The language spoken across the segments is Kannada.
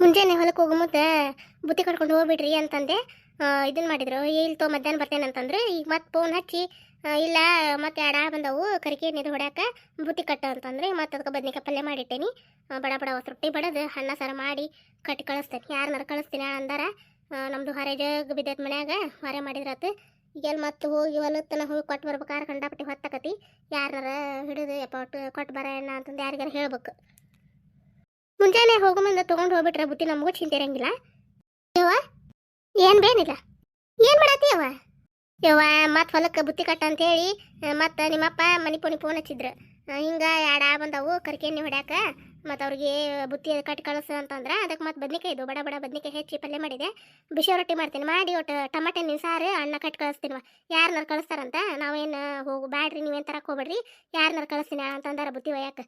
ಮುಂಜಾನೆ ಹೊಲಕ್ಕೆ ಹೋಗೋ ಮುದ್ದೆ ಬುತ್ತಿ ಕಟ್ಕೊಂಡು ಹೋಗ್ಬಿಡ್ರಿ ಅಂತಂದೆ. ಇದನ್ನ ಮಾಡಿದ್ರು. ಇಲ್ಲಿ ತೋ, ಮಧ್ಯಾಹ್ನ ಬರ್ತೇನೆ ಅಂತಂದ್ರೆ. ಈಗ ಮತ್ತೆ ಫೋನ್ ಹಚ್ಚಿ ಇಲ್ಲ, ಮತ್ತೆ ಎಡ ಬಂದವು ಕರಿಕೆ ನೀರು ಹೊಡ್ಯಾಕ ಬುತ್ತಿ ಕಟ್ಟ ಅಂತಂದ್ರೆ. ಮತ್ತೆ ಅದಕ್ಕೆ ಬದ್ನಿಕಾಯಿ ಪಲ್ಯ ಮಾಡಿಟ್ಟೇನಿ. ಬಡ ಬಡ ಹೊಸ ರೊಟ್ಟಿ ಬಡದು ಅನ್ನ ಸಾರು ಮಾಡಿ ಕಟ್ಟಿ ಕಳಿಸ್ತೇನೆ. ಯಾರನ್ನಾರು ಕಳಿಸ್ತೀನಿ ಅಂದಾರ. ನಮ್ಮದು ಹೊರೆ ಜಗ್ ಬಿದ್ದೈತೆ ಮನ್ಯಾಗ, ಹೊರೆ ಮಾಡಿದ್ರಾತು. ಈಗ ಮತ್ತೆ ಹೋಗಿ ಹೊಲತ್ತನ ಹೋಗಿ ಕೊಟ್ಟು ಬರ್ಬೇಕಾದ್ರೆ ಕಂಡಾಪಟ್ಟಿ ಹೊತ್ತಕತಿ. ಯಾರನ್ನಾರ ಹಿಡಿದು ಒಟ್ಟು ಕೊಟ್ಟು ಬರ ಅಣ್ಣ ಅಂತಂದು ಯಾರಿಗಾರ ಹೇಳ್ಬೇಕು. ಮುಂಜಾನೆ ಹೋಗೋ ಮುಂದೆ ತೊಗೊಂಡು ಹೋಗ್ಬಿಟ್ರೆ ಬುತ್ತಿ ನಮಗೂ ಚಿಂತೆ ಇರಂಗಿಲ್ಲ. ಯವ್ವ, ಏನು ಬೇನಿಲ್ಲ ಏನು ಮಾಡತ್ತಿ ಯವ್ವ? ಯವ್ವ, ಮತ್ತೆ ಹೊಲಕ್ಕೆ ಬುತ್ತಿ ಕಟ್ಟ ಅಂತೇಳಿ ಮತ್ತು ನಿಮ್ಮಪ್ಪ ಮನಿ ಪೋನಿ ಫೋನ್ ಹಚ್ಚಿದ್ರು. ಹಿಂಗೆ ಎರಡು ಬಂದವು ಕರ್ಕೇನಿ ಹೊಡ್ಯಾಕ? ಮತ್ತು ಅವ್ರಿಗೆ ಬುತ್ತಿ ಕಟ್ಟಿ ಕಳಿಸು ಅಂತಂದ್ರೆ ಅದಕ್ಕೆ ಮತ್ತೆ ಬದ್ನಿಕಾಯಿ ಇದು, ಬಡ ಬಡ ಬದ್ನಿಕಾಯಿ ಹೆಚ್ಚಿ ಪಲ್ಯ ಮಾಡಿದೆ. ಬಿಸಿ ರೊಟ್ಟಿ ಮಾಡ್ತೀನಿ, ಮಾಡಿ ಒಟ್ಟು ಟಮಾಟೆ ಹಣ್ಣಿನ ಸಾರು ಅಣ್ಣ ಕಟ್ಟಿ ಕಳಿಸ್ತೀನಿ ಯಾರನ್ನಾರು ಕಳಿಸ್ತಾರಂತ ನಾವೇನು ಹೋಗು, ಬ್ಯಾಡ್ರಿ ನೀವೇನು ತರಕ್ಕೆ ಹೋಗ್ಬೇಡ್ರಿ. ಯಾರನ್ನಾರು ಕಳಿಸ್ತೀನಿ ಅಂತಂದಾರ ಬುತ್ತಿ ಒಯ್ಯಾಕ.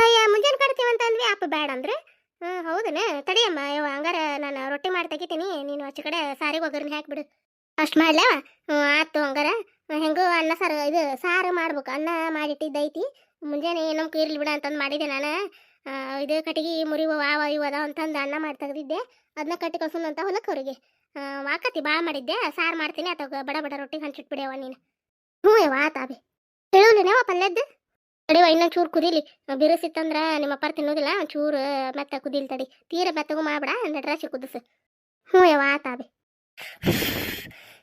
ಅಯ್ಯ ಮುಂಜಾನೆ ಕಟ್ತೀವಿ ಅಂತ ಅಂದ್ವಿ. ಅಪ್ಪ ಬೇಡ ಅಂದ್ರೆ. ಹ್ಞೂ ಹೌದನ. ತಡಿಯಮ್ಮ, ಯವ್ವ, ಹಂಗಾರ ನಾನು ರೊಟ್ಟಿ ಮಾಡಿ ತೆಗಿತೀನಿ. ನೀನು ಆಚೆ ಕಡೆ ಸಾರಿಗೆ ಒಗ್ಗರಣೆ ಹಾಕ್ಬಿಡು ಅಷ್ಟು ಮಾಡ್ಲವ? ಹ್ಞೂ ಆಯ್ತು ಹಂಗಾರ. ಹೆಂಗೋ ಅನ್ನ ಸಾರು, ಇದು ಸಾರು ಮಾಡ್ಬೇಕು. ಅನ್ನ ಮಾಡಿಟ್ಟಿದ್ದೈತಿ ಮುಂಜಾನೆ ನಮ್ಗೆ ಇರ್ಲಿ ಬಿಡ ಅಂತಂದು ಮಾಡಿದೆ ನಾನು. ಇದು ಕಟ್ಟಿಗೆ ಮುರಿವ ವಾವ ಇವ ಅದಾವ ಅಂತಂದು ಅನ್ನ ಮಾಡಿ ತೆಗ್ದಿದ್ದೆ. ಅದನ್ನ ಕಟ್ಟಿ ಕಳ್ಸೋಣ ಅಂತ ಹೊಲಕ್ಕೆ ಅವ್ರಿಗೆ. ವಾಕತಿ ಭಾಳ ಮಾಡಿದ್ದೆ. ಸಾರು ಮಾಡ್ತೀನಿ. ಅಥವಾ ಬಡ ಬಡ ರೊಟ್ಟಿಗೆ ಹಂಚಿಟ್ಬಿಡ್ಯವ ನೀನು. ಹ್ಞೂ ಯವ್ವ ಆತಾಬಿ ತಿಳಿವಲಿನವ ಪಲ್ಯದ್ದು? ತಡಿವ ಇನ್ನೊಂದು ಚೂರು ಕುದೀಲಿ. ಬಿರುಸಿತ್ತಂದ್ರ ನಿಮ್ಮ ಅಪ್ಪಾರ ತಿನ್ನೋದಿಲ್ಲ ಚೂರು ಮೆತ್ತ ಕುದಿಲ್ ತಡಿ. ತೀರ ಮೆತ್ತಗೂ ಮಾಡ್ಬೇಡ ನಡ್ರಾಶಿ ಕುದಿಸು. ಹ್ಞೂ ಯವ್ವ ಆತಾಬಿ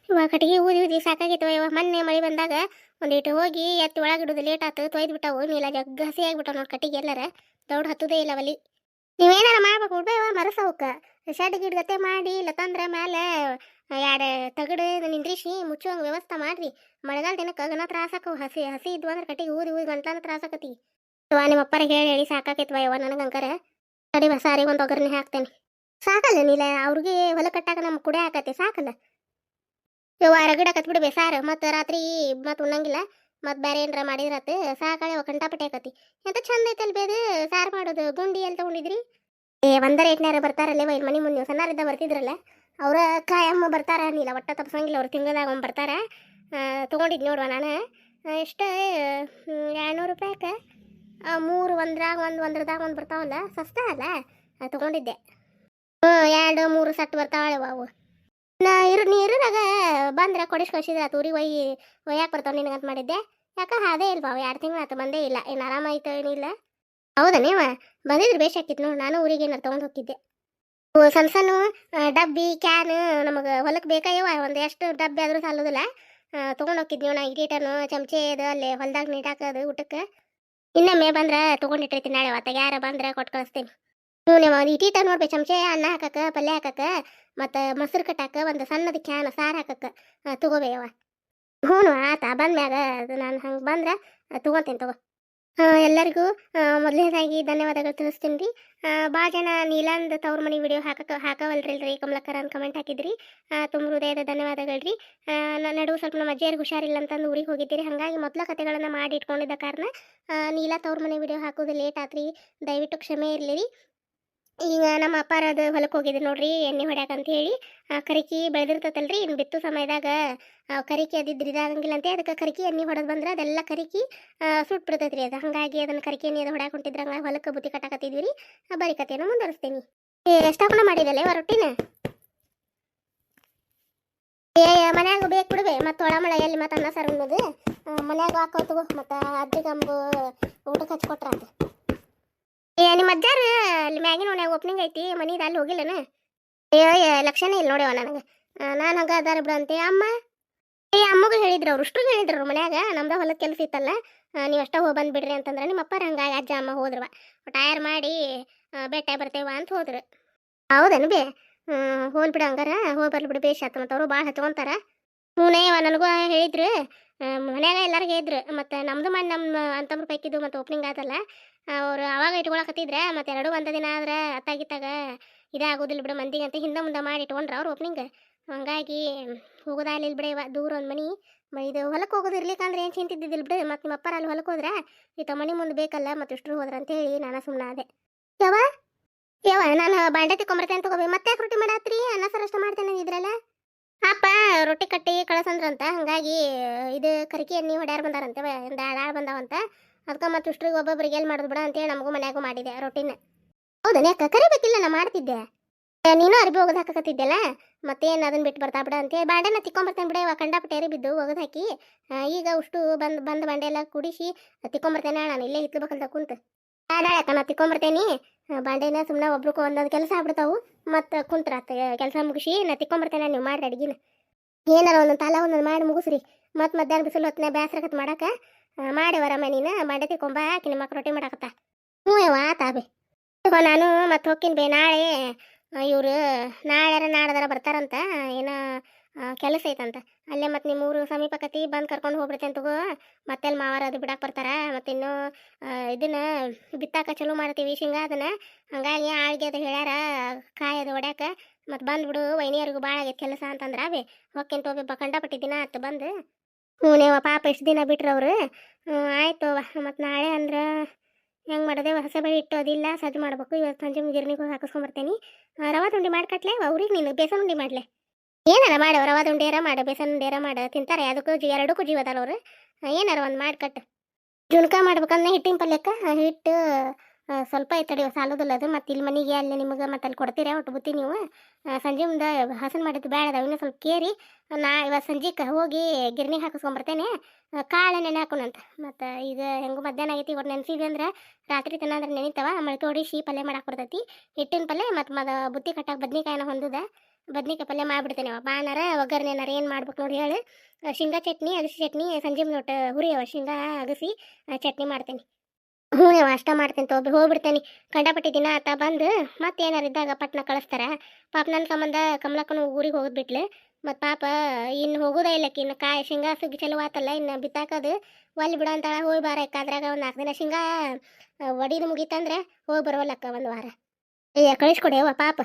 ಇವಾಗ ಕಟ್ಟಿಗೆ ಊದಿ ಊದಿ ಸಾಕಾಗಿತ್ತು ಯವ್ವ. ಮೊನ್ನೆ ಮಳೆ ಬಂದಾಗ ಒಂದಿಟ್ಟು ಹೋಗಿ ಎತ್ತು ಒಳಗಿಡೋದು ಲೇಟ್ ಆತು, ತೊಯ್ದು ಬಿಟ್ಟವು. ನೀಲ ಜಗ್ಗ ಹಸಿ ಆಗ್ಬಿಟ್ಟವು ನೋಡಿ ಕಟ್ಟಿಗೆ ಎಲ್ಲರ. ದೌಡ್ ಹತ್ತುದೇ ಇಲ್ಲ ಒಲಿ. ನೀವೇನಾರ ಮಾಡ್ಬೇಕು ಬಿಡ್ಬೇವ ಮರಸ ಅವಕ್ಕ ಶೆಡ್ ಗಿಡ್ಗತೆ ಮಾಡಿ ಇಲ್ಲತ್ತಂದ್ರ ಮೇಲೆ ಎರಡು ತಗಡು ನಿಂದ್ರಿಸಿ, ಮುಚ್ಚುವಂಗೆ ವ್ಯವಸ್ಥೆ ಮಾಡ್ರಿ. ಮಳೆಗಾಲ ದಿನಕ್ಕೆ ಗನ ತ್ರಾಸಾಕವು ಹಸಿ ಹಸಿ ಇದ್ವು ಅಂದ್ರೆ ಕಟ್ಟಿಗೆ ಊದಿ ಊದಿ ಗಂಟ್ಲಾನ ತ್ರಾಸಾಕತಿ ಇವ ನಿಮ್ಮ ಅಪ್ಪರಿಗೆ ಹೇಳಿ ಹೇಳಿ ಸಾಕಾಕೈತ್ವ ಯವ್ವ ನನಗೆ ಅಂಕರ ತಡಿವ ಸಾರಿಗೆ ಒಂದು ಒಗ್ಗರಣೆ ಹಾಕ್ತೇನೆ. ಸಾಕಲ್ಲ ನೀಲ, ಅವ್ರಿಗೆ ಹೊಲ ಕಟ್ಟಾಕ ನಮ್ಮ ಕುಡೆ ಹಾಕತಿ ಸಾಕಲ್ಲ. ಇವ ರಗಡ ಕತ್ಬಿಡ್ಬೇ ಸಾರು ಮತ್ತು ರಾತ್ರಿ ಮತ್ತು ಉಣ್ಣಂಗಿಲ್ಲ. ಮತ್ತು ಬೇರೆ ಏನಾರ ಮಾಡಿದ್ರತ್ ಅವ ಕಂಟಾಪಟ್ಟೆ ಆಕತಿ. ಎಂತ ಚಂದ ಐತಲ್ ಬೇದು? ಸಾರು ಮಾಡೋದು. ಗುಂಡಿ ಎಲ್ಲಿ ತಗೊಂಡಿದ್ರಿ? ಏ, ಒಂದರ ಏಟ್ನಾರ ಬರ್ತಾರಲ್ಲೇ ಇಲ್ಲಿ ಮನೆ ಮುಂದೆ. ಸಣ್ಣಾರಿದ್ದ ಬರ್ತಿದ್ರಲ್ಲ. ಅವರ ಕಾಯಮ್ಮ ಬರ್ತಾರ ನೀಲ ಒಟ್ಟ ತಪ್ಸಂಗಿಲ್ಲ ಅವ್ರು ತಿಂಗಳದಾಗ ಒಮ್ಮೆ ಬರ್ತಾರ. ತೊಗೊಂಡಿದ್ದು ನೋಡುವ ನಾನು. ಎಷ್ಟು ಎರಡುನೂರು ರೂಪಾಯಿಗೆ ಮೂರು ಒಂದ್ರಾಗ ಒಂದು, ಒಂದ್ರದಾಗ ಒಂದು ಬರ್ತಾವಲ್ಲ, ಸಸ್ತ ಅಲ್ಲ? ತೊಗೊಂಡಿದ್ದೆ. ಹ್ಞೂ ಎರಡು, ಮೂರು ಸಟ್ ಬರ್ತಾವಳೆ ಅವು. ನಾ ಇರು, ನೀ ಇರೋದಾಗ ಬಂದ್ರೆ ಕೊಡಿಸ್ ಕಳ್ಸಿದ್ರೆ ಆತು ಊರಿಗೆ ಒಯ್ಯಿ ಒಯ್ಯಾಕೆ ಬರ್ತಾವ ಅಂತ ಮಾಡಿದ್ದೆ. ಯಾಕೆ ಅದೇ ಇಲ್ವಾ ಅವು, ಎರಡು ತಿಂಗಳು ಆತು, ಬಂದೇ ಇಲ್ಲ. ಏನು ಆರಾಮಾಯ್ತು ಏನಿಲ್ಲ ಹೌದಾ ನೀವ? ಬಂದಿದ್ರೆ ಬೇಷ್ ಆಕಿತ್ತು ನೋಡಿ, ನಾನು ಊರಿಗೆ ಏನಾರು ತೊಗೊಂಡು ಹೋಗಿದ್ದೆ ಸಣ್ಣ ಸಣ್ಣ ಡಬ್ಬಿ ಕ್ಯಾನ್ ನಮಗೆ ಹೊಲಕ್ಕೆ ಬೇಕಾಯವ ಒಂದು ಎಷ್ಟು ಡಬ್ಬಿ ಆದರೂ ಸಾಲೋದಿಲ್ಲ. ತೊಗೊಂಡು ಹೋಗಿದ್ವಿ ನಾ ಇಡೀಟನು ಚಮಚೆ ಅದು ಅಲ್ಲಿ ಹೊಲ್ದಾಗ ನೀಟಾಕದು ಊಟಕ್ಕೆ. ಇನ್ನೊಮ್ಮೆ ಬಂದ್ರೆ ತೊಗೊಂಡಿಟ್ಟಿರ್ತೀನಿ ನಾಳೆ ಅವತ್ತಾಗ ಯಾರು ಬಂದ್ರೆ ಕೊಟ್ಟು ಕಳಿಸ್ತೀನಿ. ಹ್ಞೂ, ನೀವು ಒಂದು ಇಟೀಟ ನೋಡ್ಬೇಕು. ಚಮಚೆ ಅನ್ನ ಹಾಕಕ್ಕ, ಪಲ್ಯ ಹಾಕಕ್ಕ, ಮತ್ತು ಮೊಸರು ಕಟ್ಟಾಕ ಒಂದು ಸಣ್ಣದು ಕ್ಯಾನ್ ಸಾರು ಹಾಕಕ್ಕೆ ತಗೋಬೇಯವ ಹ್ಞೂ, ಆತ ಬಂದ್ಮ್ಯಾಗ, ಅದು ನಾನು ಹಂಗೆ ಬಂದ್ರೆ ತೊಗೊತೀನಿ ತಗೋ. ಎಲ್ಲರಿಗೂ ಮೊದಲನೇದಾಗಿ ಧನ್ಯವಾದಗಳು ತಿಳಿಸ್ತೀನಿ ರೀ. ಭಾಳ ಜನ ನೀಲಾಂದ್ ತವ್ರ ಮನೆ ವಿಡಿಯೋ ಹಾಕಕ್ಕೆ ಹಾಕವಲ್ರಿ ಕಮಲಕರ ಅಂತ ಕಮೆಂಟ್ ಹಾಕಿದ್ರಿ. ತುಂಬ ಹೃದಯದ ಧನ್ಯವಾದಗಳು ರೀ. ನಡುವು ಸ್ವಲ್ಪ ನಮ್ಮ ಅಜ್ಜಿಯರಿಗೆ ಹುಷಾರಿಲ್ಲ ಅಂತಂದು ಊರಿಗೆ ಹೋಗಿದ್ದೀರಿ. ಹಾಗಾಗಿ ಮೊದಲ ಕಥೆಗಳನ್ನು ಮಾಡಿ ಇಟ್ಕೊಂಡಿದ್ದ ಕಾರಣ ನೀಲಾ ತವ್ರ ಮನೆ ವಿಡಿಯೋ ಹಾಕೋದು ಲೇಟ್ ಆತ್ರಿ. ದಯವಿಟ್ಟು ಕ್ಷಮೆ ಇರಲಿ ರೀ. ಈಗ ನಮ್ಮ ಅಪ್ಪಾರದು ಹೊಲಕ್ಕೆ ಹೋಗಿದ್ದೆ ನೋಡ್ರಿ ಎಣ್ಣೆ ಹೊಡ್ಯಾಕ ಅಂತ ಹೇಳಿ. ಆ, ಕರಿಕಿ ಬೆಳೆದಿರ್ತೈತಲ್ರಿ ಇನ್ನು ಬಿತ್ತು ಸಮಯದಾಗ. ಕರಿಕಿ ಅದಿದ್ದು ಇದಾಗಂಗಿಲ್ಲ ಅಂತ ಅದಕ್ಕೆ ಕರಿಕಿ ಎಣ್ಣೆ ಹೊಡೆದು ಬಂದ್ರೆ ಅದೆಲ್ಲ ಕರಿಕಿ ಸುಟ್ಟು ಬಿಡ್ತೈತ್ರಿ ಅದು. ಹಾಗಾಗಿ ಅದನ್ನು ಕರಿಕಿ ಎಣ್ಣೆ ಅದು ಹೊಡ್ಯಾಕ ಹೊಂಟಿದ್ರ ಹಂಗಾಗಿ ಹೊಲಕ್ಕೆ ಬುತ್ತಿ ಕಟ್ಟಾಕತ್ತಿದ್ವಿ ರೀ ಬರೀ ಕತೆಯನ್ನು ಮುಂದುವರಿಸ್ತೀನಿ. ಏ ಎಷ್ಟಾಕೊಂಡ ಮಾಡಿದಲ್ಲೇ ಹೊರಟಿನ ಏ ಮನ್ಯಾಗ ಬೇಕು ಬಿಡ್ಬೆ ಮತ್ತು ಒಳಮಳೆ ಎಲ್ಲಿ ಮತ್ತು ಅನ್ನ ಸರ್ ಉಣ್ಣೋದು. ಮನ್ಯಾಗ ಹಾಕೋ ತಗೋ ಮತ್ತು ಅಜ್ಜಿಗಂಬು ಊಟಕ್ಕೆ ಹಚ್ಕೊಟ್ರ ಅಂತ ಏ ನಿಮ್ಮ ಅಜ್ಜಾರ ಅಲ್ಲಿ ಮ್ಯಾಗಿನ ಮನ್ಯಾಗ ಓಪನಿಂಗ್ ಐತಿ ಮನಿದು ಅಲ್ಲಿ ಹೋಗಿಲ್ಲನ? ಏ, ಲಕ್ಷಣ ಇಲ್ಲ ನೋಡ್ಯವ ನನಗೆ. ನಾನು ಹಂಗ ಅದಾರ ಬಿಡು ಅಂತೆ. ಅಮ್ಮ? ಏ ಅಮ್ಮಗೂ ಹೇಳಿದ್ರು ಅವ್ರು ಅಷ್ಟು ಹೇಳಿದ್ರು ಮನ್ಯಾಗ. ನಮ್ದ ಹೊಲದ ಕೆಲಸ ಇತ್ತಲ್ಲ ನೀವು ಅಷ್ಟ ಹೋಗಿ ಬಂದ್ಬಿಡ್ರಿ ಅಂತಂದ್ರೆ ನಿಮ್ಮ ಅಪ್ಪಾರ ಹಂಗಾಗಿ ಅಜ್ಜ ಅಮ್ಮ ಹೋದ್ರವ. ಟಯರ್ ಮಾಡಿ ಬೆಟ್ಟ ಬರ್ತೇವ ಅಂತ ಹೋದ್ರು. ಹೌದೇನು ಬೇ? ಹೋಲ್ ಬಿಡು ಹಂಗಾರ. ಹೋಗಿ ಬರ್ಲಿ ಬಿಡು ಬೇಷ್ ಆತ. ಮತ್ತು ಅವರು ಭಾಳ ಹಚ್ಕೊಂತಾರ ಹ್ಞೂನೇವ ನನಗೂ ಹೇಳಿದ್ರು. ಮನ್ಯಾಗ ಎಲ್ಲರಿಗೂ ಹೇಳಿದ್ರು. ಮತ್ತು ನಮ್ದು ಮಾಡಿ ನಮ್ಮ ಅಂತಮ್ರ ಪೈಕಿದ್ದು ಮತ್ತು ಓಪನಿಂಗ್ ಆತಲ್ಲ ಅವ್ರು ಅವಾಗ ಇಟ್ಕೊಳಕತ್ತಿದ್ರೆ ಮತ್ತೆ ಎರಡು ಒಂದು ದಿನ ಆದ್ರೆ ಅತ್ತಾಗಿತ್ತಾಗ ಇದಾಗೋದಿಲ್ಲ ಬಿಡು ಮಂದಿಗೆ ಅಂತ ಹಿಂದೆ ಮುಂದೆ ಮಾಡಿ ಇಟ್ಕೊಂಡ್ರ ಅವ್ರು ಓಪನಿಂಗ್ ಹಂಗಾಗಿ ಹೋಗೋದಾಗಲಿಲ್ಲ ಬಿಡ ಇವ ದೂರ ಒಂದು ಮನಿ. ಇದು ಹೊಲಕ್ಕೆ ಹೋಗೋದು ಇರ್ಲಿಕ್ಕಂದ್ರೆ ಏನು ಚಿಂತಿದ್ದಿದ್ದಿಲ್ಲ ಬಿಡು ಮತ್ತೆ ನಿಮ್ಮ ಅಪ್ಪರ ಅಲ್ಲಿ ಹೊಲಕ್ಕೆ ಹೋದ್ರೆ ತಮ್ಮ ಮನೆ ಮುಂದೆ ಬೇಕಲ್ಲ ಮತ್ತೆ ಇಷ್ಟರು ಹೋದ್ರ ಅಂತೇಳಿ ನಾನು ಸುಮ್ಮನೆ ಅದೇ ಯಾವ ಯಾವ ನಾನು ಬಾಂಡೆ ತಿಕ್ಕೊಂಬರ್ತೇನೆ ತಗೋಬೇಕು ಮತ್ತೆ ರೊಟ್ಟಿ ಮಾಡತ್ರಿ? ಅನ್ನ ಸರ್ ಅಷ್ಟು ಮಾಡ್ತೇನೆ ಇದ್ರಲ್ಲ? ಅಪ್ಪ ರೊಟ್ಟಿ ಕಟ್ಟಿ ಕಳಸಂದ್ರಂತ. ಹಂಗಾಗಿ ಇದು ಕರಿಕೆ ಎಣ್ಣೆ ಹೊಡ್ಯಾರ ಬಂದಾರಂತೆ. ಆಳು ಬಂದಾವಂತ. ಅದಕ್ಕೆ ಮತ್ತೆ ಇಷ್ಟ್ರಿಗೆ ಒಬ್ಬೊಬ್ರಿಗೆ ಎಲ್ಲಿ ಮಾಡೋದು ಬಿಡ ಅಂತೇಳಿ ನಮಗೂ ಮನ್ಯಾಗೂ ಮಾಡಿದೆ ರೊಟ್ಟಿನ ಹೌದಾ ಅಕ್ಕ? ಕರಿಬೇಕಿಲ್ಲ ನಾ ಮಾಡ್ತಿದ್ದೆ. ನೀನು ಅರ್ಬಿ ಒಗದು ಹಾಕಕತ್ತಿದ್ದೆಲ್ಲ? ಮತ್ತೇನು ಅದನ್ನ ಬಿಟ್ಟು ಬರ್ತಾ ಬಿಡ ಅಂತೇಳಿ ಬಾಂಡೆನ ತಿಕ್ಕೊಂಬರ್ತೇನೆ ಬಿಡ, ಇವಾಗ ಕಂಡಾಪಟ್ಟೆ ಎರಿ ಬಿದ್ದು ಒಗದು ಹಾಕಿ. ಈಗ ಉಷ್ಟು ಬಂದ್ ಬಂದ್ ಬಂಡೆ ಎಲ್ಲ ಕುಡಿಸಿ ತಿಕ್ಕೊಂಬರ್ತೇನೆ ನಾನು ಇಲ್ಲೇ ಹಿತ್ಬೇಕಂತ ಕುಂತು. ನಾಳೆ ಅಕ್ಕ ನಾ ತಿಕ್ಕೊಂಬರ್ತೇನಿ ಬಾಂಡೆನ ಸುಮ್ಮನೆ ಒಬ್ರಿಗೆ ಒಂದೊಂದು ಕೆಲಸ ಆಗ್ಬಿಡ್ತಾವು. ಮತ್ತು ಕುಂತ್ರ ಕೆಲಸ ಮುಗಿಸಿ ನಾ ತಿಕ್ಕೊಂಬರ್ತೇನೆ ನೀವು ಮಾಡ್ರಿ ಅಡ್ಗಿನ. ಏನಾರ ಒಂದೊಂದು ತಲ ಒಂದೊಂದು ಮಾಡಿ ಮುಗಿಸ್ರಿ. ಮತ್ತು ಮಧ್ಯಾಹ್ನ ಬಿಸಿಲು ಹೊತ್ತಿನ ಬೇಸರಕತ್ ಮಾಡಕ್ಕೆ ಮಾಡಿ ಬರಮ್ಮ ನೀನು ಮಂಡತಿ ಕೊಂಬ ಹಾಕಿ ನಿಮ್ಮ ರೊಟ್ಟಿ ಮಾಡಕತ್ತ. ಹ್ಞೂ ಯವ್ವ ತಾಬಿ ಇವಾಗ ನಾನು ಮತ್ತೆ ಹೋಗ್ತೀನಿ ಬೇ, ನಾಳೆ ಇವರು ನಾಳೆ ನಾಡದಾರ ಬರ್ತಾರಂತ, ಏನೋ ಕೆಲಸ ಐತಂತ. ಅಲ್ಲೇ ಮತ್ತೆ ನಿಮ್ಮ ಊರು ಸಮೀಪಕತಿ ಬಂದು ಕರ್ಕೊಂಡು ಹೋಗ್ಬಿಡ್ತೇನೆ ತಗೋ. ಮತ್ತೆ ಅಲ್ಲಿ ಮಾವಾರ ಅದು ಬಿಡಕ್ಕೆ ಬರ್ತಾರ. ಮತ್ತು ಇನ್ನೂ ಇದನ್ನ ಬಿತ್ತಾಕ ಚಲೋ ಮಾಡ್ತೀವಿ, ಶೇಂಗಾ ಅದನ್ನ. ಹಂಗಾಗಿ ಆಳ್ಗೆ ಅದು ಹೇಳ್ಯಾರ, ಕಾಯಿ ಅದು ಹೊಡ್ಯಾಕ ಮತ್ತು ಬಂದ್ಬಿಡು, ವೈನಿಯರಿಗೂ ಭಾಳ ಆಗೈತೆ ಕೆಲಸ ಅಂತಂದ್ರೆ ಅವೇ ಹೊಕ್ಕೇನ್ ತೋಬಿ ಕಂಡಪಟ್ಟಿ ದಿನ ಆತು ಬಂದು. ಹ್ಞೂ ನೀವ ಪಾಪ ಎಷ್ಟು ದಿನ ಬಿಟ್ರು ಅವರು. ಆಯ್ತು ಮತ್ತು ನಾಳೆ ಅಂದ್ರೆ ಹೆಂಗೆ ಮಾಡೋದೆ? ಹೊಸ ಬೆಳೆ ಇಟ್ಟು ಅದಿಲ್ಲ ಸಜ್ಜು ಮಾಡ್ಬೇಕು. ಇವತ್ತು ಸಂಜೆ ಗಿರ್ನಿಗೆ ಹೋಗಿ ಹಾಕಿಸ್ಕೊಂಬರ್ತೀನಿ. ರವಾ ಉಂಡೆ ಮಾಡ್ಕಟ್ಲೆ? ಅವ್ರಿಗೆ ನೀನು ಬೇಸನ್ ಉಂಡಿ ಮಾಡ್ಲೆ? ಏನಾರ ಮಾಡು ರವಾ ಉಂಡೆರ ಮಾಡು, ಬೇಸನ್ ಉಂಡೆರ ಮಾಡು. ತಿಂತಾರೆ, ಅದಕ್ಕೂ ಜಿ, ಎರಡಕ್ಕೂ ಜೀವ ಅದಾರ ಅವರು. ಏನಾರ ಒಂದು ಮಾಡ್ಕಟ್ಟು ಜುಣ್ಕ ಮಾಡ್ಬೇಕಂದ್ರೆ ಹಿಟ್ಟಿನ ಪಲ್ಯಕ್ಕೆ? ಹಿಟ್ಟು ಸ್ವಲ್ಪ ಐತಡಿ ಸಾಲೋದಿಲ್ಲ ಅದು, ಮತ್ತು ಇಲ್ಲಿ ಮನೆಗೆ ಅಲ್ಲಿ ನಿಮಗೆ ಮತ್ತೆ ಅಲ್ಲಿ ಕೊಡ್ತೀರಾ? ಒಟ್ಟು ಬುತ್ತಿ ನೀವು. ಸಂಜೆ ಮುಂದೆ ಹಸನ್ ಮಾಡಿದ್ದು ಬೇಡ ಅದಾವ, ಇನ್ನೂ ಸ್ವಲ್ಪ ಕೇರಿ. ನಾ ಇವತ್ತು ಸಂಜೆಗೆ ಹೋಗಿ ಗಿರಣಿ ಹಾಕಿಸ್ಕೊಂಬರ್ತೇನೆ. ಕಾಳು ನೆನೆ ಹಾಕೋಣಂತ ಮತ್ತು ಈಗ ಹೆಂಗೂ ಮಧ್ಯಾಹ್ನ ಆಗೈತಿ ಒಟ್ಟು ನೆನೆಸಿದೆ ಅಂದ್ರೆ ರಾತ್ರಿ ತನ ಅಂದ್ರೆ ನೆನಿತಾವ. ಆಮೇಲೆ ತೋಡಿಸಿ ಪಲ್ಯ ಮಾಡಕ್ಕೆ ಬರ್ತೈತಿ. ಹಿಟ್ಟಿನ ಪಲ್ಯ ಮತ್ತು ಮದ ಬುತ್ತಿ ಕಟ್ಟಕ್ಕೆ ಬದ್ನಿಕಾಯಿನ ಹೊಂದದ. ಬದ್ನಿಕಾಯಿ ಪಲ್ಯ ಮಾಡಿಬಿಡ್ತೇನೆ ಅವ ಬಾಣಾರ ಒಗ್ಗರಣೆನಾರ ಏನು ಮಾಡ್ಬೇಕು ನೋಡಿ ಹೇಳಿ. ಶೇಂಗಾ ಚಟ್ನಿ, ಅಗಸಿ ಚಟ್ನಿ, ಸಂಜೆ ಒಟ್ಟು ಹುರಿಯವ ಶೇಂಗಾ ಅಗಸಿ ಚಟ್ನಿ ಮಾಡ್ತೇನೆ. ಹ್ಞೂ ನೀವು ಅಷ್ಟ ಮಾಡ್ತೀನಿ ತೋಬಿ ಹೋಗ್ಬಿಡ್ತೇನೆ. ಕಂಡಪಟ್ಟಿ ದಿನ ಆತ ಬಂದು ಮತ್ತೆ ಏನಾರು ಇದ್ದಾಗ ಪಟ್ನ ಕಳಿಸ್ತಾರ. ಪಾಪ ನನ್ನ ಸಂಬಂಧ ಕಮಲಕ್ಕನ ಊರಿಗೆ ಹೋಗೋದ್ಬಿಟ್ಲು ಮತ್ತು ಪಾಪ ಇನ್ನು ಹೋಗೋದೇ ಇಲ್ಲಕ್ಕೆ ಇನ್ನು ಕಾಯಿ ಶೇಂಗಾ ಸುಗ್ಗಿ ಚಲೋ ಆತಲ್ಲ, ಇನ್ನು ಬಿತ್ತಾಕದು. ಒಲ್ಲಿ ಬಿಡೋ ಅಂತಾಳ ಹೋಗಿ ಬಾರ ಅದ್ರಾಗ ಒಂದು ನಾಲ್ಕು ದಿನ ಶೇಂಗಾ ಒಡಿದು ಮುಗೀತಂದ್ರೆ ಹೋಗಿ ಬರೋಲ್ಲಕ್ಕ ಒಂದು ವಾರ. ಅಯ್ಯ ಕಳಿಸ್ಕೊಡಿ ಅವ್ವ ಪಾಪ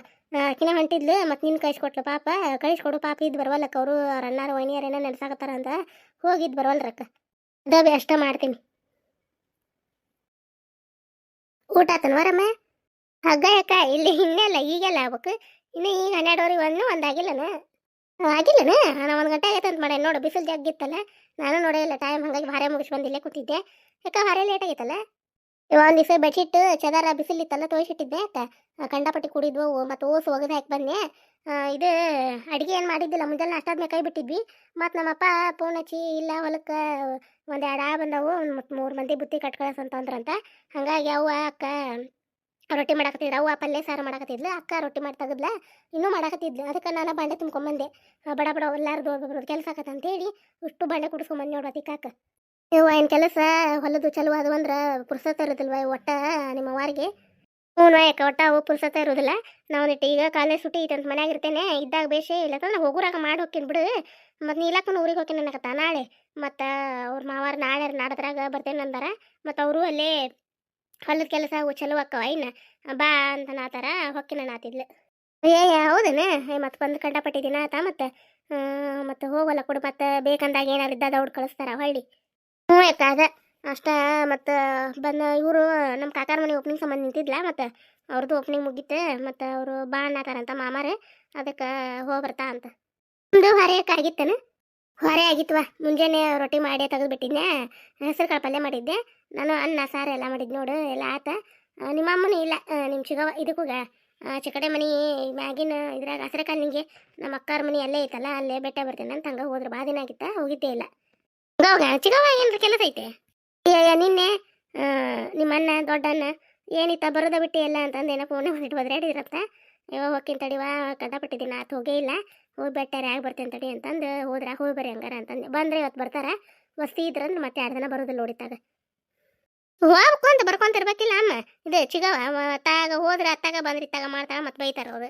ಆಕಿನ ಹೊಂಟಿದ್ಲು, ಮತ್ತು ನಿನ್ನ ಕಳಿಸ್ಕೊಟ್ಲು ಪಾಪ. ಕಳಿಸ್ಕೊಡು ಪಾಪ ಇದ್ದು ಬರವಲ್ಲಕ್ಕ ಅವರು ಅವ್ರ ಅಣ್ಣಾರು ಏನೋ ನಡೆಸಾಕತ್ತಾರ ಅಂತ ಹೋಗಿದ್ದು ಬರವಲ್ರಕ್ಕ. ಅದಾವೆ ಅಷ್ಟ ಮಾಡ್ತೀನಿ. ಊಟ ಆತನ ವರಮ್ಮ ಹಗ್ಗ ಯಾಕ ಇಲ್ಲಿ ಹಿಂಗೆಲ್ಲ, ಈಗೆಲ್ಲ ಆಗ್ಬೇಕು. ಇನ್ನು ಈಗ ಹನ್ನೆರಡುವರೆಗೆ ಒಂದು ಒಂದಾಗಿಲ್ಲನ? ಆಗಿಲ್ಲನ? ನಾನು ಒಂದು ಗಂಟೆ ಆಗೈತೆ ಅಂತ ಮಾಡಿ ನೋಡು ಬಿಸಿಲು ಜಗ್ಗಿತ್ತಲ್ಲ? ನಾನು ನೋಡೇ ಇಲ್ಲ ಟೈಮ್ ಹಂಗಾಗಿ ಭಾರಿ ಮುಗಿಸಿ ಬಂದಿಲ್ಲೇ ಕೂತಿದ್ದೆ. ಯಾಕೆ ಭಾರಿ ಲೇಟ್ ಆಗೈತಲ್ಲ? ಒಂದು ದಿವಸ ಬೆಡ್ಶೀಟ್ ಚದಾರ ಬಿಸಿಲಿತ್ತಲ್ಲ ತೋರಿಸಿಟ್ಟಿದ್ದೆ ಆತ ಕಂಡಪಟ್ಟಿ ಕುಡಿದ್ವು, ಮತ್ತು ಓಸು ಒಗೆದು ಹಾಕಿ ಬಂದೆ. ಇದು ಅಡುಗೆ ಏನು ಮಾಡಿದ್ದಿಲ್ಲ, ಮುಂಜಾನೆ ಅಷ್ಟಾದ್ಮೇಲೆ ಕೈ ಬಿಟ್ಟಿದ್ವಿ. ಮತ್ತು ನಮ್ಮಪ್ಪ ಫೋನ್ ಹಚ್ಚಿ, ಇಲ್ಲ ಹೊಲಕ್ಕೆ ಒಂದು ಎರಡು ಆ ಬಂದವು, ಮತ್ತು ಮೂರು ಮಂದಿ ಬುತ್ತಿ ಕಟ್ ಕಳ್ಸಂತ ಅಂದ್ರಂತ ಹಾಗಾಗಿ ಅವ್ವ, ಅಕ್ಕ ರೊಟ್ಟಿ ಮಾಡಾಕತ್ತಿದ್ರು. ಅವ್ವ ಪಲ್ಯ, ಸಾರು ಮಾಡಕತ್ತಿದ್ಲು. ಅಕ್ಕ ರೊಟ್ಟಿ ಮಾಡಿ ತಗದ್ಲ, ಇನ್ನೂ ಮಾಡಕತ್ತಿದ್ಲು. ಅದಕ್ಕೆ ನಾನು ಬಾಂಡೆ ತುಂಬ್ಕೊಂಬಂದೆ ಬಡ ಬಡ, ಎಲ್ಲಾರ್ದು ಒಬ್ಬೊಬ್ರದ್ದು ಕೆಲಸ ಆಕತ್ತ ಅಂತೇಳಿ ಅಷ್ಟು ಬಾಂಡೆ ಕುಡಿಸ್ಕೊಂಬಂದು ನೋಡು ತಿಕ್ಕಾಕ ಇವ ಏನು ಕೆಲಸ? ಹೊಲದು ಚಲೋ ಅದು ಅಂದ್ರೆ ಪುರ್ಸತ್ತ ಇರೋದಿಲ್ವ ಒಟ್ಟ ನಿಮ್ಮ ವಾರಿಗೆ ಹ್ಞೂ ಯಾಕೆ, ಒಟ್ಟ ಅವು ಪುರ್ಸತ್ತ ಇರೋದಿಲ್ಲ. ನಾವು ಈಗ ಕಾಲೇಜ್ ಸುಟ್ಟಿ ಅಂತ ಮನ್ಯಾಗ ಇರ್ತೇನೆ ಇದ್ದಾಗ ಬೇಷೆ ಇಲ್ಲತ್ತಂದ್ರೆ ಹೋಗುರಾಗ ಮಾಡಿ ಹೋಗ್ತೀನಿ ಬಿಡು. ಮತ್ತು ನೀಲಕ್ಕನ ಊರಿಗೆ ಹೋಗ್ತೀನಿ ಅನ್ನಕತ್ತ ನಾಳೆ. ಮತ್ತು ಅವ್ರ ಮಾವಾರ ನಾಳೆ ನಾಡದ್ರಾಗ ಬರ್ತೇನೆ ಅಂದಾರ. ಮತ್ತು ಅವರು ಅಲ್ಲೇ ಹೊಲದ ಕೆಲಸ ಅವು ಚಲೋ ಅಕ್ಕವ ಇನ್ನ ಬಾ ಅಂತ ನಾತಾರ, ಹೊಕ್ಕಿನ ನಾತಿದ್ಲು ಏ ಹೌದೇನ? ಏ, ಮತ್ತೆ ಬಂದು ಕಂಡಪಟ್ಟಿದ್ದೀನ ದಿನ ಆತ ಮತ್ತು ಮತ್ತು ಹೋಗಲ್ಲ ಕೊಡು ಮತ್ತು ಬೇಕಂದಾಗ ಏನಾರು ಇದ್ದ ಅವ್ರು ಕಳಿಸ್ತಾರ ಹೊಳ್ಳಿ. ಹ್ಞೂ ಅಕ್ಕ, ಅದ. ಅಷ್ಟ, ಮತ್ತು ಬಂದ ಇವರು ನಮ್ಮ ಕಾಕಾರ ಮನೆ ಓಪನಿಂಗ್ ಸಂಬಂಧ ನಿಂತಿದ್ಲ, ಮತ್ತು ಅವ್ರದ್ದು ಓಪನಿಂಗ್ ಮುಗೀತು, ಮತ್ತು ಅವರು ಬಾ ಅಂತ ಮಾಮಾರೆ, ಅದಕ್ಕೆ ಹೋಗಿ ಬರ್ತಾ ಅಂತ. ನಿಮ್ಮದು ಹೊರೆ ಆಗಿತ್ತೇನ? ಹೊರೆ ಆಗಿತ್ವ ಮುಂಜಾನೆ ರೊಟ್ಟಿ ಮಾಡಿ ತೆಗೆದುಬಿಟ್ಟಿದ್ದೆ ಹೆಸರು ಕಾಳು ಪಲ್ಯ ಮಾಡಿದ್ದೆ. ನಾನು ಅನ್ನ, ಸಾರು ಎಲ್ಲ ಮಾಡಿದ್ದು ನೋಡು, ಎಲ್ಲ ಆತ. ನಿಮ್ಮ ಅಮ್ಮನೂ ಇಲ್ಲ ನಿಮ್ಮ ಚಿಗವ ಇದಕ್ಕೂಗ ಚಿಕಡೆ ಮನೆ ಮ್ಯಾಗಿನ ಇದ್ರಾಗ ಹಸರೆ ಕಾಲು ನಿಮಗೆ ನಮ್ಮ ಅಕ್ಕಾರ ಮನೆ ಅಲ್ಲೇ ಐತಲ್ಲ, ಅಲ್ಲೇ ಬೆಟ್ಟ ಬರ್ತೇನೆ ಅಂತ ಹಂಗೆ ಹೋದ್ರೆ. ಬಾ ದಿನ ಆಗಿತ್ತ, ಹೋಗಿದ್ದೇ ಇಲ್ಲ. ಹಂಗ. ಚಿಗವ ಏನ್ರ ಕೆಲಸ ಐತೆ? ಅಯ್ಯ, ನಿನ್ನೆ ನಿಮ್ಮ ಅಣ್ಣ ದೊಡ್ಡಣ್ಣ ಏನಿತ್ತ, ಬರೋದ ಬಿಟ್ಟು ಎಲ್ಲ ಅಂತಂದು ಏನೋ ಫೋನ್ ಬಂದಿಟ್ಟು ಒದ್ರಾಡಿದ್ರತ್ತ ಇವಾಗ ಹೋಗ್ತೀನಿ ತಡಿವ ಕಂಡಪಟ್ಟಿದ್ದೀನಿ ಆತು ಹೋಗೇ ಇಲ್ಲ. ಹೋಗಿ ಬೆಟ್ಟಾರೆ ಆಗಿ ಬರ್ತೀನಿ ತಡಿ ಅಂತಂದು ಹೋದ್ರ, ಹೋಗಿ ಬರ್ರಿ ಹಂಗಾರ ಅಂತಂದು. ಬಂದ್ರೆ ಇವತ್ತು ಬರ್ತಾರ. ವಸ್ತಿ ಇದ್ರಂದ್ರೆ ಮತ್ತೆ ಎರಡು ದಿನ ಬರೋದಿಲ್ಲ ನೋಡಿತ್ತಾಗ ಹೋಗ್ಕೊಂತ ಬರ್ಕೊಂತ ಇರ್ಬೇಕಿಲ್ಲ ಅಮ್ಮ. ಇದು ಚಿಗವ ತಾಗ ಹೋದ್ರೆ ಅತ್ತಾಗ ಬಂದ್ರಿ ತಾಗ ಮಾಡ್ತಾಳ ಮತ್ತೆ ಬೈತಾರ ಅವ್ರು.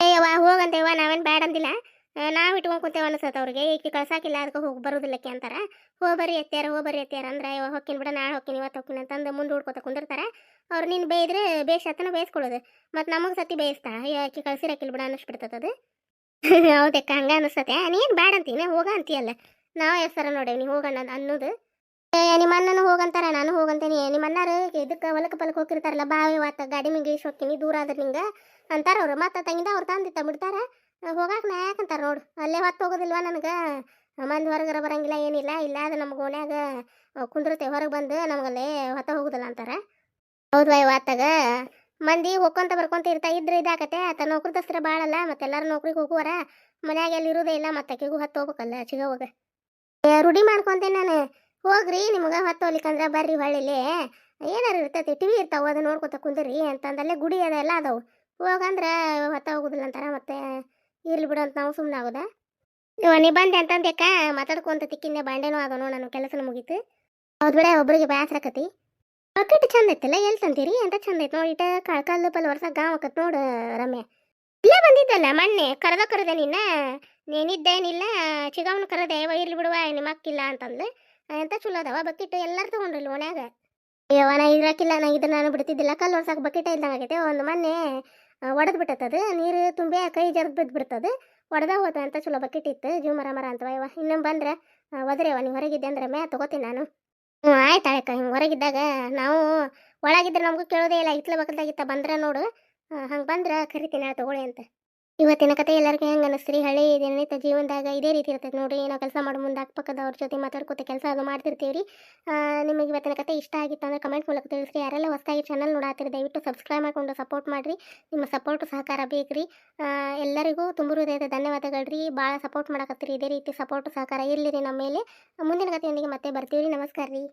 ಏಯವ್ವ ಹೋಗಂತೇವ ನಾವೇನು ಬ್ಯಾಡ ಅಂದಿಲ್ಲ. ನಾವು ಇಟ್ಕೊಂಡು ಕುಂತೇವೆ ಅನಿಸ್ತದೆ ಅವ್ರಿಗೆ. ಈಕೆ ಕಳ್ಸಾಕಿಲ್ಲ ಅದಕ್ಕೆ ಹೋಗಿ ಬರೋದಿಲ್ಲಕ್ಕೆ ಅಂತಾರೆ. ಹೋಗ್ಬರಿ ಎತ್ಯಾರ ಹೋಗ್ಬರಿ ಎತ್ಯಾರ ಅಂದ್ರೆ ಇವಾಗ ಹೊಕ್ಕಿನ ಬಿಡ, ನಾಳೆ ಹೊಕ್ಕಿನ ಇವತ್ತು ಹೊಕ್ಕಿನ ಅಂತಂದು ಮುಂದೆ ಹುಡ್ಕೋತ ಕುಂದಿರ್ತಾರೆ. ಅವ್ರು ನೀನು ಬೇಯಿದ್ರೆ ಬೇಷ್ ಹತ್ತನ ಬೇಯಿಸ್ಕೊಳ್ಳೋದು ಮತ್ತು ನಮಗೆ ಸತಿ ಬೇಯಿಸ್ತಾ? ಈಕೆ ಕಳ್ಸಿರಕ್ಕಿಲ್ಲ ಬಿಡ ಅನ್ನಿಸ್ಬಿಡ್ತದೆ ಅದು. ಹೌದಕ್ಕ ಹಂಗೆ ಅನಿಸ್ತತೆ. ನೀನು ಬ್ಯಾಡ ಅಂತೀನಿ ಹೋಗ ಅಂತೀಯಲ್ಲ. ನಾವು ಸರ ನೋಡೇವಿ ನೀವು ಹೋಗೋಣ ಅನ್ನೋದು. ನಿಮ್ಮ ಅಣ್ಣನು ಹೋಗಂತಾರ, ನಾನು ಹೋಗಂತೀನಿ. ನಿಮ್ಮ ಅಣ್ಣಾರು ಇದಕ್ಕೆ ಹೊಲಕ್ಕೆ ಪಲಕ್ಕೆ ಹೋಗಿರ್ತಾರಲ್ಲ ಬಾವಿ ವಾತ, ಗಾಡಿ ಮಿಂಗಿಸ್ ಹೋಗ್ತೀನಿ ದೂರ ಆದ್ರೆ ನಿಂಗೆ ಅಂತಾರ ಅವ್ರು. ಮತ್ತೆ ತಂಗಿದ ಅವ್ರು ತಂದಿತ್ತ ಬಿಡ್ತಾರ ಹೋಗಾಕ ನಾ ಯಾಕಂತಾರೆ ನೋಡು ಅಲ್ಲೇ ಹೊತ್ತು ಹೋಗೋದಿಲ್ವ ನನಗೆ? ಮಂದಿ ಹೊರಗರ ಬರಂಗಿಲ್ಲ, ಏನಿಲ್ಲ. ಇಲ್ಲ ಅದು ನಮ್ಮ ಓಣ್ಯಾಗ ಕುಂದಿರುತ್ತೆ. ಹೊರಗೆ ಬಂದು ನಮಗಲ್ಲೇ ಹೊತ್ತ ಹೋಗುದಿಲ್ಲ ಅಂತಾರ. ಹೌದು ವಾತಾಗ. ಮಂದಿ ಹೋಗ್ಕೊಂತ ಬರ್ಕೊಂತ ಇರ್ತಾ ಇದ್ರೆ ಇದಾಕತೆ ಆತ ನೌಕರದಸ್ತ್ರ ಮತ್ತೆ ಎಲ್ಲರೂ ನೌಕರಿಗೆ ಹೋಗುವರ. ಮನ್ಯಾಗ ಎಲ್ಲಿ ಇರೋದೇ ಇಲ್ಲ, ಮತ್ತೆ ಆಕೆಗೂ ಹತ್ತು ಹೋಗ್ಬೇಕಲ್ಲ ಚಿಗವಾಗ ರೂಢಿ ಮಾಡ್ಕೊಂತೇನೆ ನಾನು. ಹೋಗ್ರಿ, ನಿಮ್ಗೆ ಹೊತ್ತು ಹೋಗ್ಲಿಕ್ಕಂದ್ರೆ ಬರ್ರಿ ಹೊಳ್ಳಿಲಿ. ಏನಾರು ಇರ್ತೈತಿ, ಟಿ ವಿ ಇರ್ತಾವೆ, ಅದು ನೋಡ್ಕೊತ ಕುಂದ್ರಿ ಅಂತಂದಲ್ಲೇ ಗುಡಿ ಅದ ಎಲ್ಲ ಅದಾವು. ಹೋಗಂದ್ರೆ ಹೊತ್ತ ಹೋಗುದಿಲ್ಲ ಅಂತಾರ, ಮತ್ತೆ ಇರ್ಲಿ ಬಿಡು ಅಂತ ನಾವು ಸುಮ್ಮನೆ ಆಗೋದಾ? ನೀವು ನೀ ಬಂದೆ ಅಂತಂದ್ಯಾಕ ಮಾತಾಡ್ಕೊಂತ ತಿಕ್ಕಿಂದೆ ಬಾಂಡೆನೂ ಅದನೋ ನನ್ನ ಕೆಲಸನ ಮುಗೀತು. ಹೌದು ಬಿಡ ಒಬ್ಬರಿಗೆ ಬೇಸರಕತಿ ಬಕೆಟ್ ಚಂದ ಐತಲ್ಲ ಎಲ್ಲಿ ತಂತೀರಿ ಅಂತ ಚಂದ ಐತೆ ನೋಡಿ ಇಟ ಕಳ್ಕಲ್ಲು ಪಲ್ ವರ್ಷ ಗಾಂವ್ ನೋಡು, ರಮ್ಯ. ಇಲ್ಲೇ ಬಂದಿದ್ದಲ್ಲ ಮೊನ್ನೆ, ಕರೆದ ಕರೆದೆ ನಿನ್ನ? ನೀನಿದ್ದೇನಿಲ್ಲ, ಚಿಗವನು ಕರೆದೆ ಇವ ಇರ್ಲಿ ಬಿಡುವ, ನಿಮ್ಮ ಅಕ್ಕಿಲ್ಲ ಅಂತಂದ್ಲು. ಎಂತ ಚಲೋ ಅದಾವ ಬಕೆಟ್ ಎಲ್ಲರೂ ತಗೊಂಡ್ರಿಲ್ಲ ಓಣ್ಯಾಗ ಅಯ್ಯವ ನಾ ಇದ್ರಾಕಿಲ್ಲ, ನಾ ಇದನ್ನ ನಾನು ಬಿಡ್ತಿದ್ದಿಲ್ಲ, ಕಲ್ಲು ವರ್ಷಕ್ಕೆ ಬಕೆಟ್ ಇಲ್ದಂಗೆ ಆಗೈತೆ ಒಂದು ಮೊನ್ನೆ ಒಡೆದು ಬಿಟ್ಟತ್ತದು ನೀರು ತುಂಬಿ ಕೈ ಜರ್ದು ಬಿದ್ದು ಬಿಡ್ತದೆ ಒಡೆದ ಹೋತ ಅಂತ ಚಲೋ ಬಕೆಟ್ ಇತ್ತು. ಜೀವ ಮರ ಮರ ಅಂತವ ಇವ ಇನ್ನೊಮ್ಮೆ ಬಂದ್ರೆ ಒದ್ರೆವ ನೀವು ಹೊರಗಿದ್ದೆ ಅಂದ್ರೆ ಮ್ಯಾ ತಗೋತೀನಿ ನಾನು. ಹ್ಞೂ ಆಯ್ತು ಆಯ್ತು ಹಿಂಗೆ ಹೊರಗಿದ್ದಾಗ ನಾವು ಒಳಗಿದ್ರೆ ನಮಗೂ ಕೇಳೋದೇ ಇಲ್ಲ. ಹಿತ್ಲ ಬಕಲ್ದಾಗಿತ್ತ ಬಂದ್ರೆ ನೋಡು. ಹಂಗೆ ಬಂದ್ರೆ ಕರಿತೀನಿ ತಗೊಳ್ಳಿ ಅಂತ. ಇವತ್ತಿನ ಕತೆ ಎಲ್ಲರಿಗೂ ಹೆಂಗೆ ಅನಿಸ್ತೀರಿ? ಹಳ್ಳಿ ದಿನನಿತ್ಯ ಜೀವನದಾಗ ಇದೇ ರೀತಿ ಇರ್ತೈತೆ ನೋಡ್ರಿ. ಏನೋ ಕೆಲಸ ಮಾಡೋ ಮುಂದೆ ಅಕ್ಕಪಕ್ಕದವ್ರ ಜೊತೆ ಮಾತಾಡ್ಕೊತ ಕೆಲಸ ಅದು ಮಾಡ್ತಿರ್ತೀವಿ ರೀ ನಿಮಗೆ ಇವತ್ತಿನ ಕತೆ ಇಷ್ಟ ಆಗಿತ್ತು ಅಂದರೆ ಕಮೆಂಟ್ ಮೂಲಕ ತಿಳಿಸ್ರಿ. ಯಾರೆಲ್ಲ ಹೊಸದಾಗಿ ಚಾನಲ್ ನೋಡಾತಿರಿ, ದಯವಿಟ್ಟು ಸಬ್ಸ್ಕ್ರೈಬ್ ಮಾಡಿಕೊಂಡು ಸಪೋರ್ಟ್ ಮಾಡಿರಿ. ನಿಮ್ಮ ಸಪೋರ್ಟ್ ಸಹಕಾರ ಬೇಕ್ರಿ. ರೀ ಎಲ್ಲರಿಗೂ ತುಂಬ ಹೃದಯದ ಧನ್ಯವಾದಗಳು ರೀ ಭಾಳ ಸಪೋರ್ಟ್ ಮಾಡಕತ್ತೀರಿ. ಇದೇ ರೀತಿ ಸಪೋರ್ಟ್ ಸಹಕಾರ ಇರಲಿ ರೀ ನಮ್ಮ ಮೇಲೆ. ಮುಂದಿನ ಕಥೆಯೊಂದಿಗೆ ಮತ್ತೆ ಬರ್ತೀವಿ ರೀ ನಮಸ್ಕಾರ ರೀ